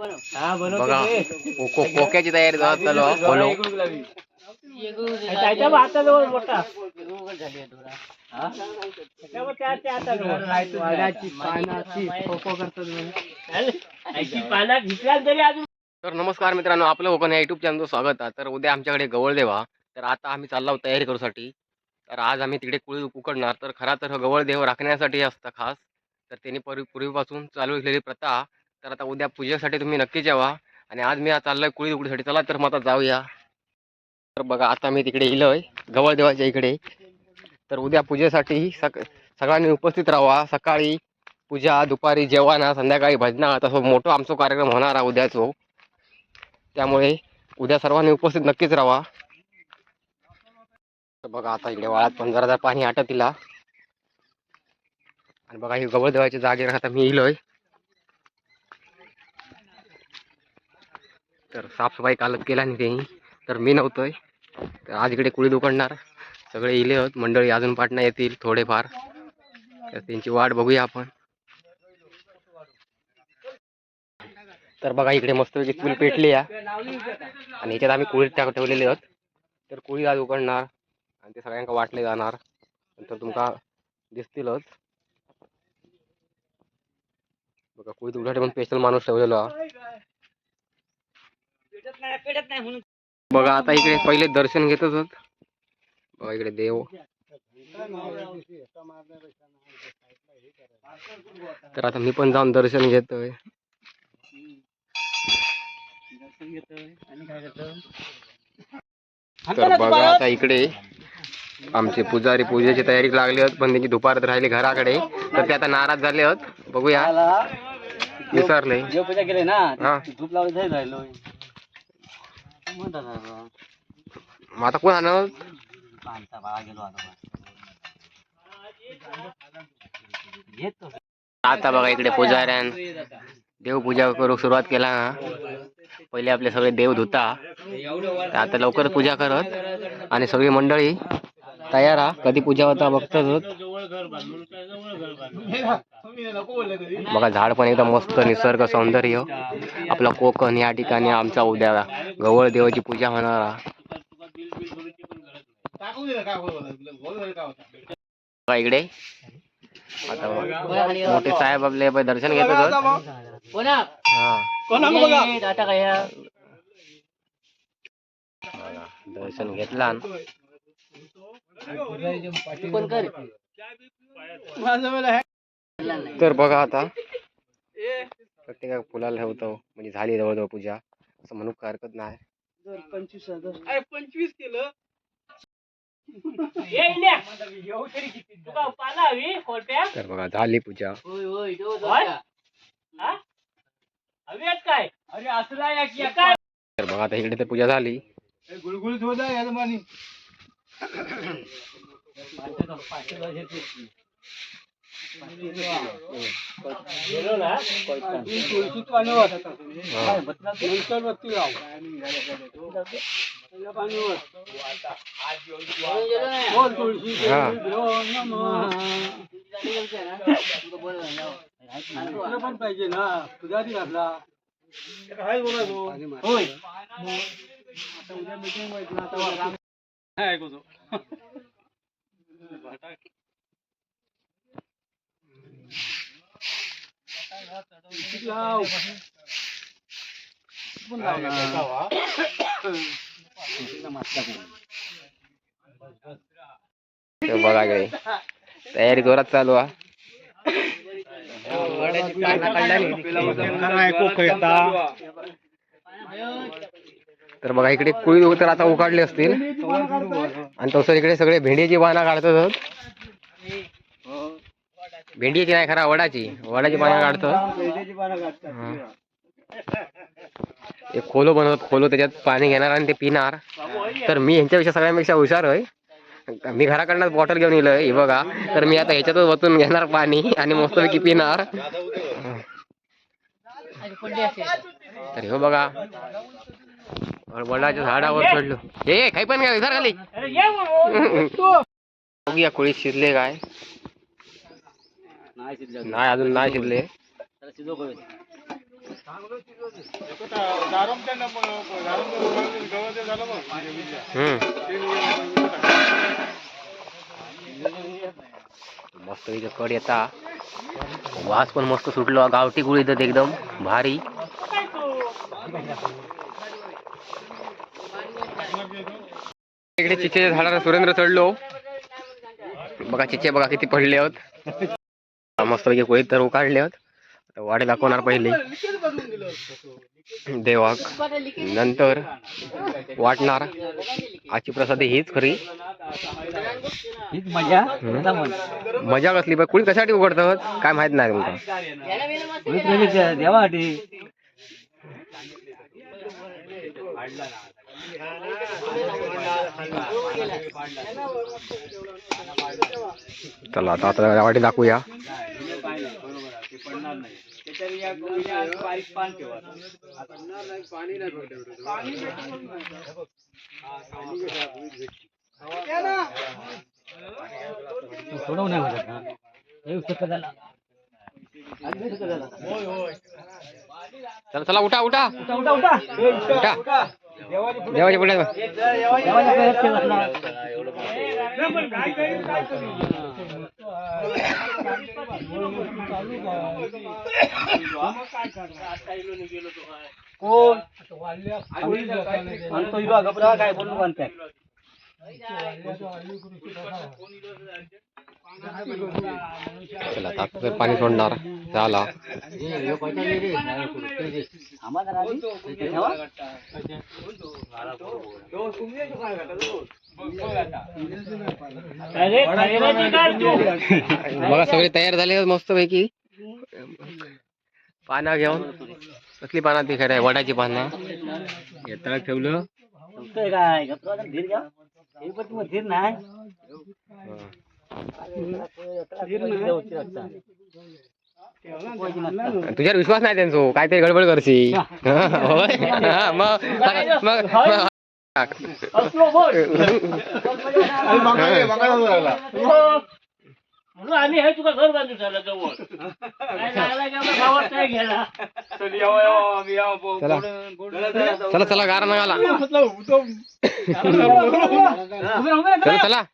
हा बघा कोको कोक्याची तयारी चालू हा? तरी नमस्कार मित्रांनो आपलं कोकण या युट्यूब चॅनलचं स्वागत आहे. तर उद्या आमच्याकडे गवळ देवा तर आता आम्ही चाललो तयारी करूसाठी. तर आज आम्ही तिकडे कुळी उकडणार. तर खरा तर गवळ देव राखण्यासाठी असतं खास. तर त्यांनी पूर्वी पूर्वीपासून चालू असलेली प्रथा तर आता उद्या पूजेसाठी तुम्ही नक्कीच यावा. आणि आज मी चाललोय कुळी उकडीसाठी चला तर मग आता जाऊया. तर बघा आता मी तिकडे इलोय गवळ देवाच्या इकडे. तर उद्या पूजेसाठी सक सगळ्यांनी उपस्थित राहा सकाळी पूजा दुपारी जेवण संध्याकाळी भजना तसं मोठं आमचा कार्यक्रम होणार आहे उद्याचो. त्यामुळे उद्या सर्वांनी उपस्थित नक्कीच राहा तर बघा आता इकडे वाळात पण जरा जरा पाणी आटत तिला आणि बघा ही गवळ देवाच्या जागेवर आता मी इलोय. तर साफसफाई कालच केला नाही त्यांनी. तर मी नव्हतोय. तर आज इकडे कुळी उकडणार सगळे इले आहोत मंडळी अजून पाटणा येतील थोडेफार. तर त्यांची वाट बघूया आपण. तर बघा इकडे मस्तपैकी कुळी पेटली या. आणि याच्यात आम्ही कुळी टाक ठेवलेले आहोत. तर कुळी आज उकडणार. आणि ते सगळ्यांका वाटले जाणार. नंतर तुमका दिसतीलच बघा कुळीत उघडे पण स्पेशल माणूस ठेवलेला बघा आता इकडे पहिले दर्शन घेतच होत. बघा इकडे देव. तर आता मी पण जाऊन दर्शन घेतोय. तर बघा आता इकडे आमचे पुजारी पूजेची तयारी लागली आहेत पण त्यांची दुपारात राहिली घराकडे. तर ते आता नाराज झाले आहेत बघूया. विसरले. देवपूजा केली ना धूप लावून मग आता कोण आणत आता बघा इकडे पुजाऱ्यान देवपूजा करू सुरुवात केला ना. पहिले आपले सगळे देव धुता. आता लवकर पूजा करत आणि सगळी मंडळी तयार हा. कधी पूजा होता बघतच होत. बघा झाड पण एकदम मस्त निसर्ग सौंदर्य. आपला कोकण या ठिकाणी आमचा उद्या गवळ देवाची पूजा होणार. हा. बघा इकडे. आता मोठे साहेब आपले दर्शन घेत होत. कोणा हा. कोणा बघा? आता काय? बघा, दर्शन घेतला. कोण कर. तर बघा आता. प्रत्येका फुलाला ठेवतो म्हणजे झाली जवळजवळ पूजा. असं म्हणू काय हरकत नाही. पंचवीस तर बघा झाली पूजा. काय? अरे असला या की काय? तर बघा आता इकडे तर पूजा झाली. गुळगुळीत होता याला पाणी. पाणी बोल तुळशी हा. तुला पण पाहिजे ना पुजारी घातला होय आता उद्या मीटिंग व्हायची आता उद्या राम- नाही ऐकतो लाव. बघा इकडे तयारी जोरात चालू हा तर बघा इकडे कुळी तर आता उकाडले असतील आणि तसं इकडे सगळे भेंडीची वाना काढतात भेंडीची नाही खरा वडाची वडाची पानं काढतात हा. एक खोलो बनवत खोलो त्याच्यात पाणी घेणार आणि ते पिणार तर मी ह्यांच्यापेक्षा सगळ्यांपेक्षा हुशार आहे मी घराकडनं बॉटल घेऊन येलोय हे बघा तर मी आता ह्याच्यातच वतून घेणार पाणी आणि मस्तपैकी पिणार तर हो बघा वडाच्या झाडावर चढलो हे काही पण काय खाली बघूया कुळी शिजले काय नाही अजून. नाही शिजले मस्त इथं कड येता. वास पण मस्त सुटलो. गावठी गुळ इथं एकदम. भारी. इकडे चिचेच्या झाडाला सुरेंद्र चढलो. बघा चिचे बघा किती पडले आहोत. मस्त पैकी कोळीत तर काढले आहोत. आता वाडे दाखवणार पहिले. देवाक. नंतर वाटणार. आजची प्रसादी हीच खरी. मजा. कसली बघ कुणी कशासाठी उघडतात? काय माहीत नाही तुमका देवासाठी. चला आता आता वाटी दाखवूया. सोडवू नाही म्हणत ना हे उचल झाला चला चला उठा उठा. उठा उठा. उठा. उठा देवाच्या पुढे कोण म्हणतो हिरो घबरा काय बोलू म्हणताय चला आता पाणी सोडणार. झाला बघा सगळे तयार झाले मस्त पैकी पाना घेऊन. कसली पाना ती खरं वडाची पाना. येता ठेवलं. काय धीर घ्या. धीर नाही. तुझ्यावर विश्वास नाही त्यांचो काहीतरी गडबड करशी होय? हा, मग म्हणून आम्ही हे तुका घर बांधून झालं जवळ चला चला चला गारा नगाला चला. चला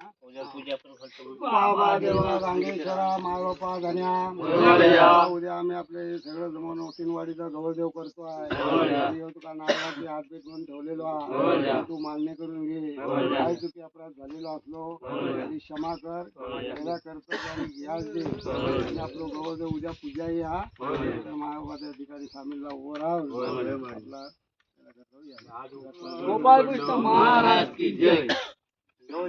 हा. बाबा देवा रांगेश्वरा धन्या. उद्या आम्ही आपले सगळं जमवून ओटीनवाडीचा गवळदेव करतो आहे. नारळाची हात भेट म्हणून ठेवलेलो आहे. तू मान्य करून घे. काय चुकी अपराध झालेलो असलो तरी क्षमा कर. गेल्या करतो आणि घ्यास दे. आणि आपलं गवळदेव उद्या पूजा या महाबाच्या ठिकाणी सामीलला उभं राहून आपला कृष्ण महाराज की जय. गहू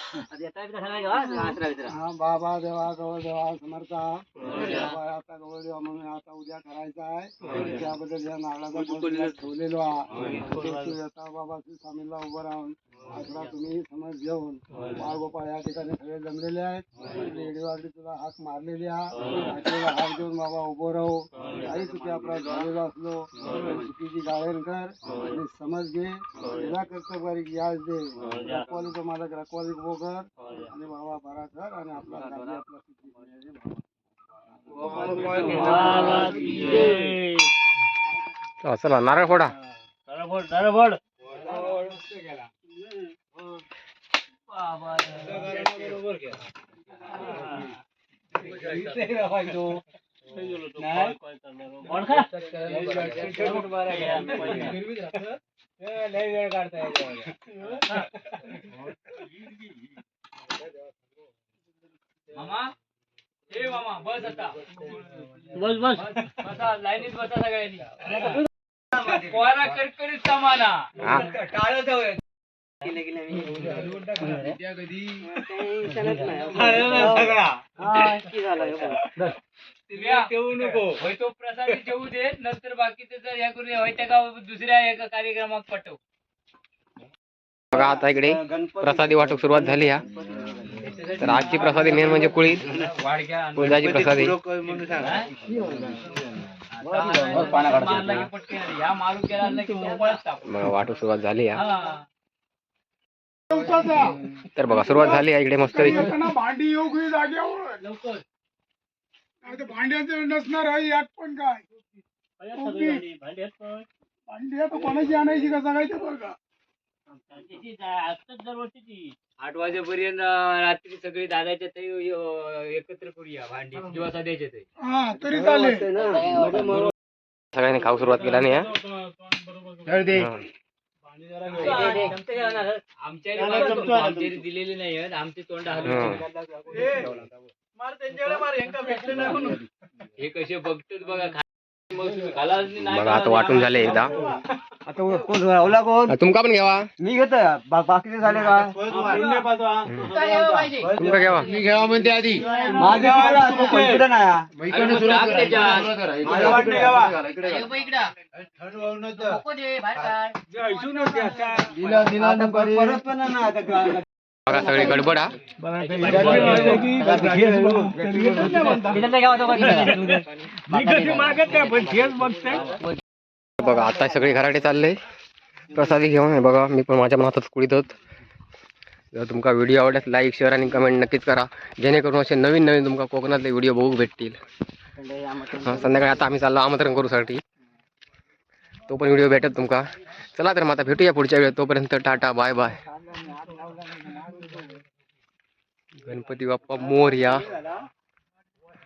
आता हा. हा बाबा देवा गवळ देवा समर्था बाबा आता गवळ देवा म्हणून आता उद्या करायचा आहे त्याबद्दल या नारळाचा ठेवलेलो आता बाबा श्री स्वामीला उभं राहून आसरा तुम्ही समज घेऊन बाळगोपाळ या ठिकाणी सगळे जमलेले आहेत रेडीवाडी तुला हाक मारलेली आहे हाक देऊन बाबा उभं राहू काही चुकी अपराध झालेला असलो चुकीची गाळण कर आणि समज घे तुला कर्तव्यारी याच दे रखवालीचा मालक रखवाली उभं कर आणि बाबा बरा कर आणि आपला राज्य आपला सुखी होण्याचे महाराज की जय. चला, चला नारळ फोडा नारळ फोड, नारळ फोड. बाबा नाही. फोड खा. बस बस हा तो प्रसाद ठेवू दे नंतर बाकीचे जर ह्या करून होय त्या दुसऱ्या एका कार्यक्रमात पाठव. बघा आता इकडे. प्रसादी वाटप सुरुवात झाली हा. तर आजची प्रसादी मेन म्हणजे कुळी. कुळदाची प्रसादी. बघा वाटप सुरुवात झाली हा. तर बघा सुरुवात झाली इकडे मस्त भांडी जागेवर. भांड्याचं नसणार आहे यात पण काय? भांडी आता कोणाची आणायची का सांगायचं का? आठ वाजेपर्यंत रात्री सगळे दादाच्या ते एकत्र करूया भांडी किंवा सध्याचे ते. हा तरी चालेल. सगळ्यांनी खाऊ सुरुवात केला नाही हा? हा. आमच्या आमच्या दिलेले नाही आहेत. आमचे तोंड हलवून हे कसे बघतात बघा बघा आता वाटून झाले एकदा. आता कोण ओला कोण? तुमका पण घ्यावा मी घेतो. बाकीचे झाले का? तुमका घ्यावा मी घ्यावा म्हणते आधी. माझ्या नाही बघा सगळी गडबड हा. बघा आता सगळे घराकडे चालले. प्रसादी घेऊन बघा मी पण माझ्या मनातच कुळीत होत जर तुमका व्हिडिओ आवडल्यास लाईक शेअर आणि कमेंट नक्कीच करा. जेणेकरून असे नवीन नवीन तुमका कोकणातले व्हिडिओ बघू भेटतील. संध्याकाळी आता आम्ही चाललो आमंत्रण करूसाठी. तो पण व्हिडिओ भेटत तुमका. चला तर मग आता भेटूया पुढच्या वेळेत. तोपर्यंत tata bye bye Ganpati Bappa Morya.